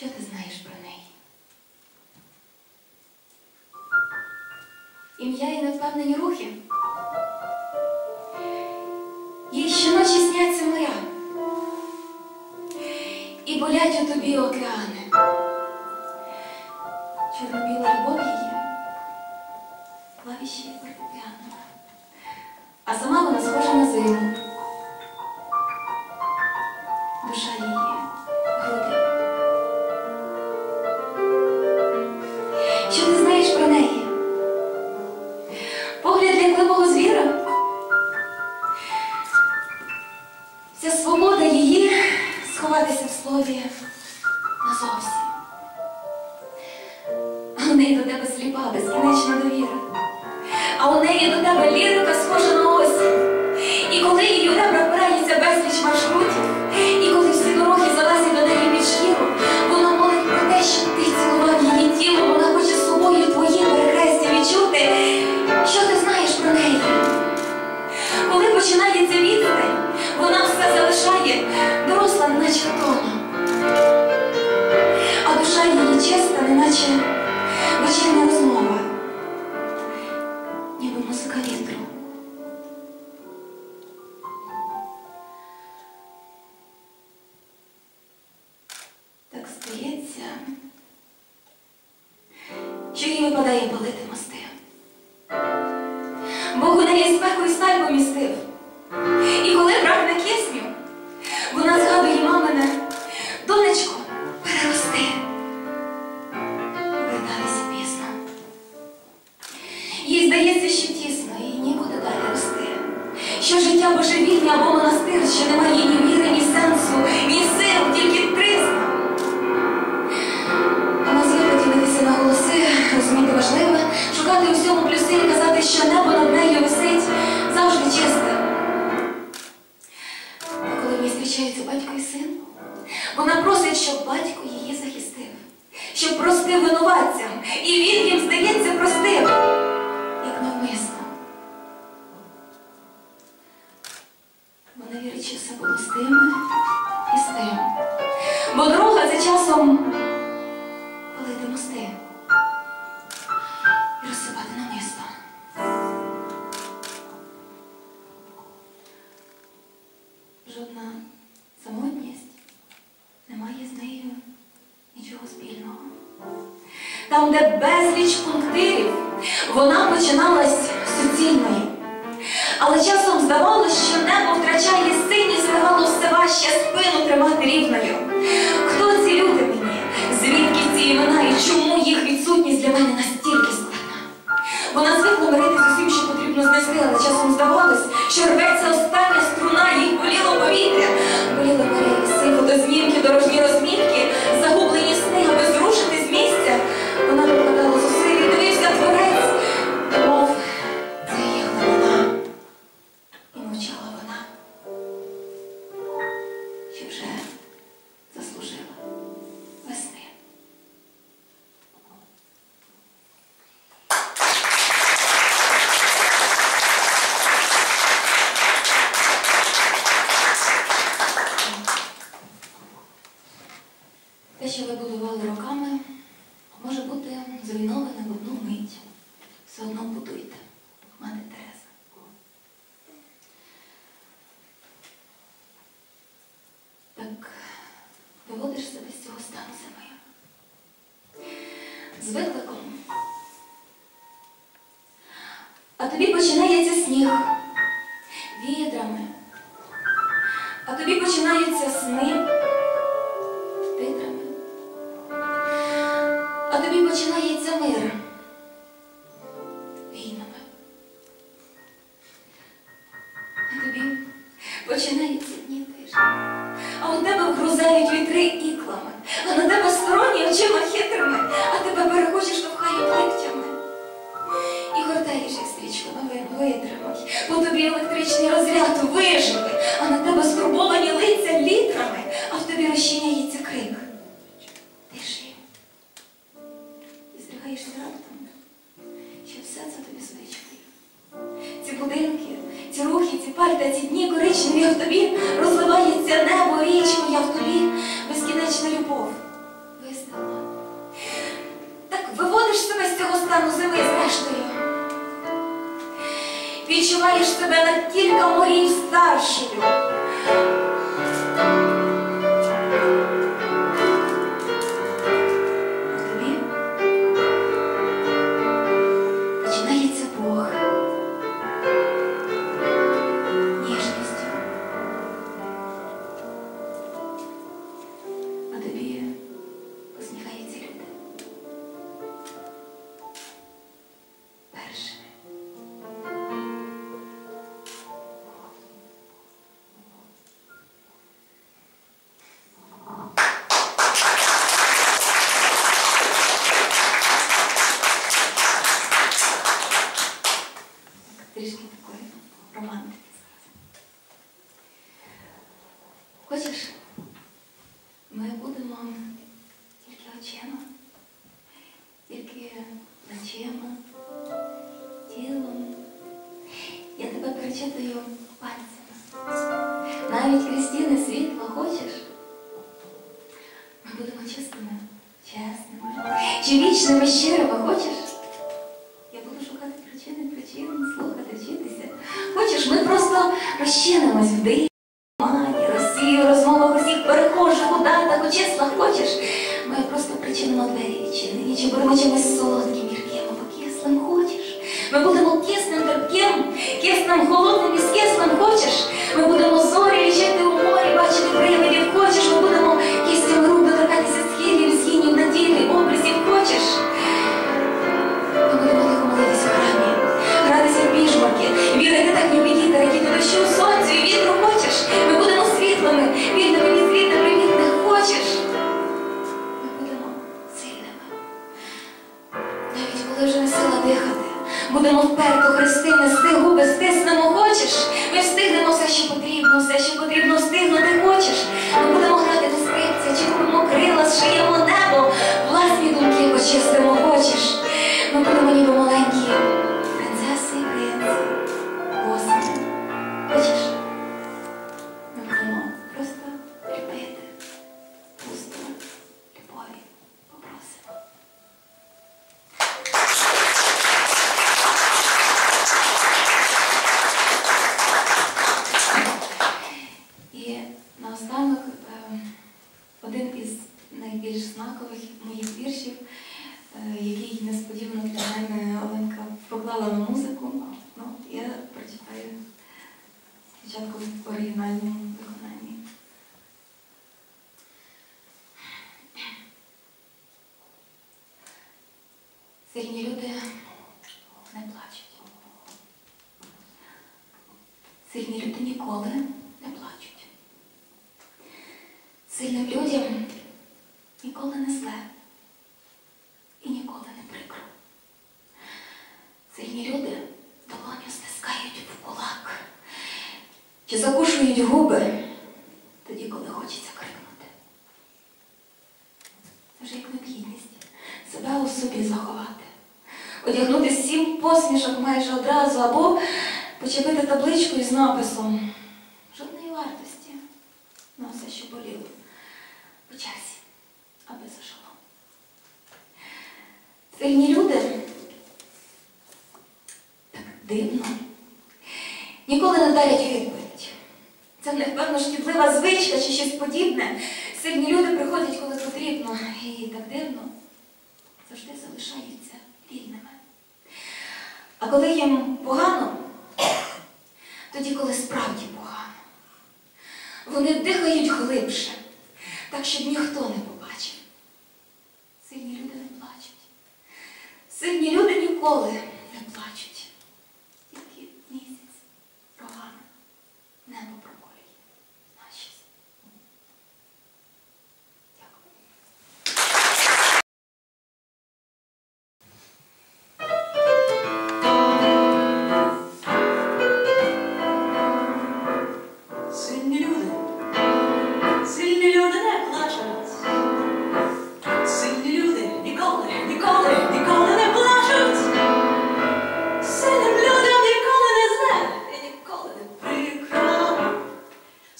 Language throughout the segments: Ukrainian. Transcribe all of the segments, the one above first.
Що ти знаєш про неї? Ім'я і невпевнені рухи. Їй щоночі сняться моря. І болять у тобі океани. Чорно-біла любов її, клавіші фортепіано. А сама вона схожа на зиму. Душа її, слові назовсім. А у неї до тебе сліпа, безкінечна довіра. А у неї до тебе лірика схожа на осінь. І коли її у ребра впирається безліч маршрутів, і коли всі дороги залазять до неї під шкіру, неначе вечірня розмова, ніби музика вітру. Так стається, що їй випадає палити мости. Що життя божевільня або монастир, що немає ні віри, ні сенсу, ні сил, тільки тризна. Вона звикла ділитися на голоси, розуміти важливе, шукати у всьому плюси і казати, що небо над нею висить завжди чисте. А коли ній зустрічаються батько і син, вона просить, щоб батько її захистив, щоб простив винуватцям, і він їм, здається, простив, Жодна самотність не має з нею нічого спільного. Там, де безліч пунктирів, вона починалась суцільною. Але часом здавалось, що небо втрачає синість, ставало все важче спину тримати рівною. Зруйноване в одну мить. Все одно будуйте, мати Тереза. Так виводиш себе з цього стану зими. З викликом. А тобі починається сніг відрами. А тобі починаються сни починається мир війнами. А тобі починаються дні тижні. А у тебе вгрузають вітри іклами, а на тебе сторонні очима хитрими, а тебе перехочеш штовхають ліктями. І гортаєш, як стрічку новин, витримай, бо тобі електричний розряд виживи, а на тебе скорбовані лиця літрами, а в тобі розчиняється крик. Відчуваєш себе на кілька морів старшою. Перечитаю пальцями. Навіть крізь світла хочеш? Ми будемо чистими, чесними, чи вічними щирими хочеш? Я буду шукати причини, причин, слухати, вчитися. Хочеш, ми просто розчинимось в диві, мані, розмовах усіх перехожих у у числах. Хочеш? Ми просто причинимо двері відчинені, чи будемо чимось солодким, кисним, холодним і з кислим. Хочеш? Ми будемо зшиємо небо, власні думки очистимо хочеш. Сильні люди не плачуть. Сильні люди ніколи не плачуть. Сильним людям ніколи не зле і ніколи не прикро. Сильні люди долоню стискають в кулак чи закушують губи тоді, коли хочеться крикнути. Це вже як необхідність себе у собі заховати, одягнути сім посмішок майже одразу або почепити табличку із написом жодної вартості на все, що боліло по часі, аби зажило. Сильні люди так дивно. Ніколи не дарять відповідь. Це в них певно шкідлива звичка чи щось подібне. Сильні люди приходять, коли потрібно, і так дивно завжди залишаються вільними. А коли їм погано, тоді, коли справді погано, вони дихають глибше, так, щоб ніхто не побачив. Сильні люди не плачуть. Сильні люди ніколи.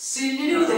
Sinleri